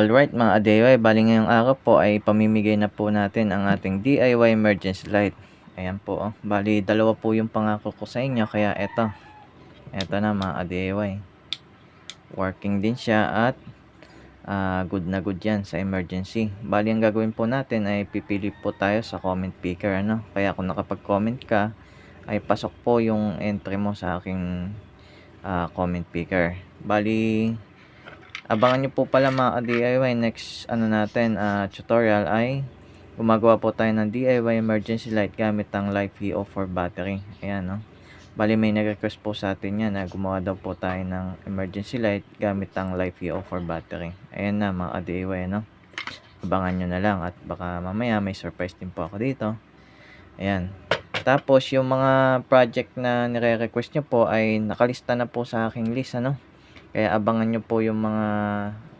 Alright mga DIY, bali ngayong araw po ay pamimigay na po natin ang ating DIY emergency light. Ayan po, oh. bali dalawa po yung pangako ko sa inyo kaya eto. Eto na mga DIY. Working din siya at ah, good na good yan sa emergency. Bali ang gagawin po natin ay pipili po tayo sa comment picker. Ano? Kaya kung nakapag-comment ka, ay pasok po yung entry mo sa aking ah, comment picker. Bali, Abangan nyo po pala mga DIY next ano natin ah, tutorial ay gumagawa po tayo ng DIY emergency light gamit ang Life VO4 battery. Ayan no. Bali may nag-request po sa atin yan na gumawa daw po tayo ng emergency light gamit ang Life VO4 battery. Ayan na mga DIY no. Abangan nyo na lang at baka mamaya may surprise din po ako dito. Ayan. Tapos yung mga project na nire-request nyo po ay nakalista na po sa aking list ano. Kaya abangan nyo po yung mga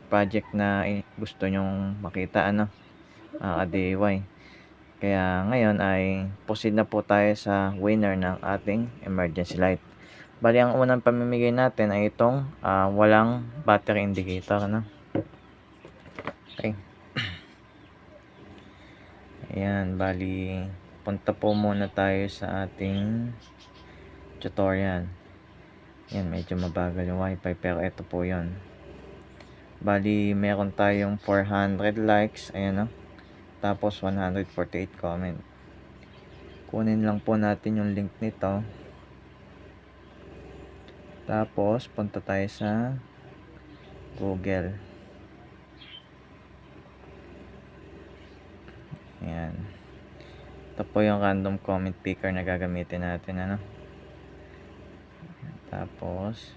project na gusto nyong makita ano, mga DIY. Kaya ngayon ay proceed na po tayo sa winner ng ating emergency light. Bali ang unang pamimigay natin ay itong ah, walang battery indicator ano. Okay. Ayan, bali punta po muna tayo sa ating tutorial. Yan, medyo mabagal yung wifi pero ito po yon. Bali, meron tayong 400 likes. Ayan o. Tapos 148 comment. Kunin lang po natin yung link nito. Tapos, punta tayo sa Google. Ayan. Ito po yung random comment picker na gagamitin natin. Ano? Tapos,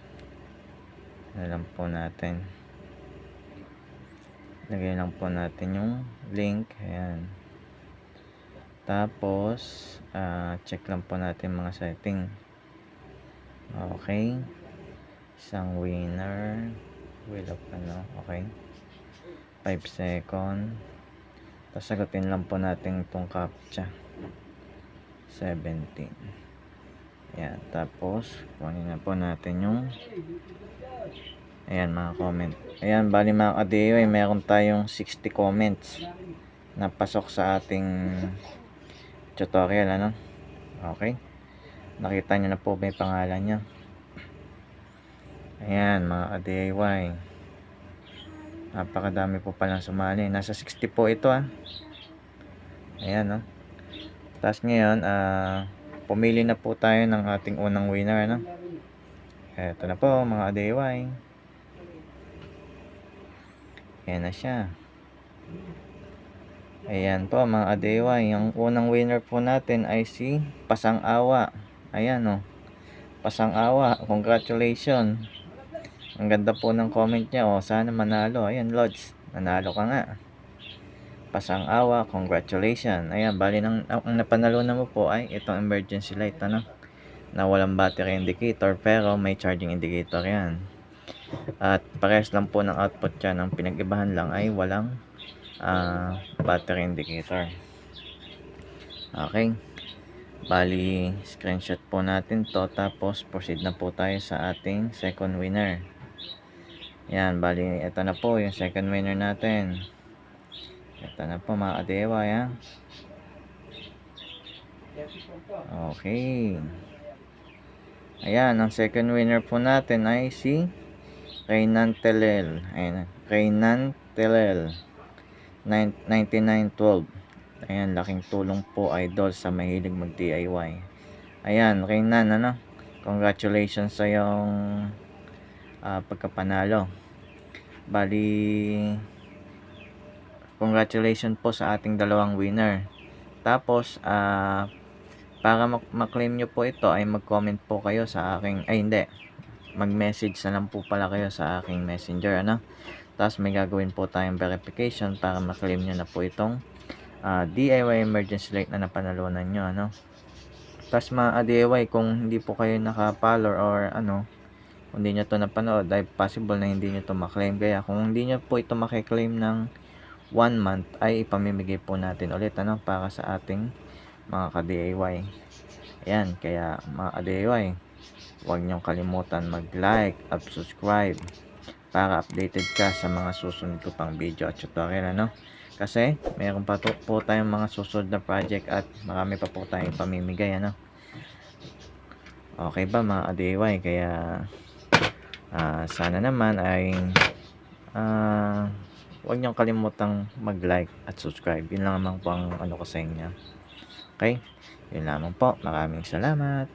ano lang po natin. Lagay lang po natin yung link. Ayan. Tapos, ah, check lang po natin mga setting. Okay. Isang winner. Wheel of ano. Okay. 5 second. Tapos, sagutin lang po natin itong captcha. 17. Ayan, tapos kunin na po natin yung Ayan mga comment. Ayan, bali mga ka-DIY, meron tayong 60 comments na pasok sa ating tutorial, ano? Okay. Nakita nyo na po may pangalan nyo. Ayan, mga ka-DIY. Napakadami po palang sumali. Nasa 60 po ito, ah. Ayan, no? Tapos ngayon, ah, pumili na po tayo ng ating unang winner, ano? Eto na po, mga DIY. Ayan na siya. Ayan po, mga DIY. Yung unang winner po natin ay si Pasang Awa. Ayan, oh. Pasang Awa, congratulations. Ang ganda po ng comment niya, oh. Sana manalo. Ayan, Lods. Nanalo ka nga. Pasang Awa, congratulations. Ayan, bali ng, ang napanalo na mo po ay itong emergency light, ano? Na walang battery indicator, pero may charging indicator yan. At parehas lang po ng output yan. Ang pinag-ibahan lang ay walang ah, battery indicator. Okay. Bali, screenshot po natin to tapos proceed na po tayo sa ating second winner. Yan, bali, ito na po yung second winner natin. Ito na po mga adewa, ya. Okay. Ayan, ang second winner po natin ay si Reynan Telel. Ayan, Reynan Telel. 9- 9912. Ayan, laking tulong po idol sa mahilig mag DIY. Ayan, Reynan, ano? Congratulations sa yung pagkapanalo. Bali, congratulations po sa ating dalawang winner. Tapos, ah, para mak- maklaim nyo po ito ay mag-comment po kayo sa aking, ay hindi, mag-message na lang po pala kayo sa aking messenger, ano? Tapos may gagawin po tayong verification para maklaim nyo na po itong ah, DIY emergency light na napanalunan nyo, ano? Tapos mga DIY, kung hindi po kayo naka-follow or ano, kung hindi nyo to napanood, ay possible na hindi nyo to maklaim. Kaya kung hindi nyo po ito makiklaim ng 1 month, ay ipamimigay po natin ulit, ano, para sa ating mga ka-DIY. Ayan, kaya mga ka-DIY, huwag niyong kalimutan mag-like at subscribe para updated ka sa mga susunod ko pang video at tutorial ano. Kasi meron pa po tayong mga susunod na project at marami pa po tayong pamimigay ano. Okay ba mga ka-DIY? Kaya ah, sana naman ay ah, huwag niyong kalimutang mag-like at subscribe. Yun lang naman po ang ano ko sa inyo. Okay? Yun lamang po. Maraming salamat.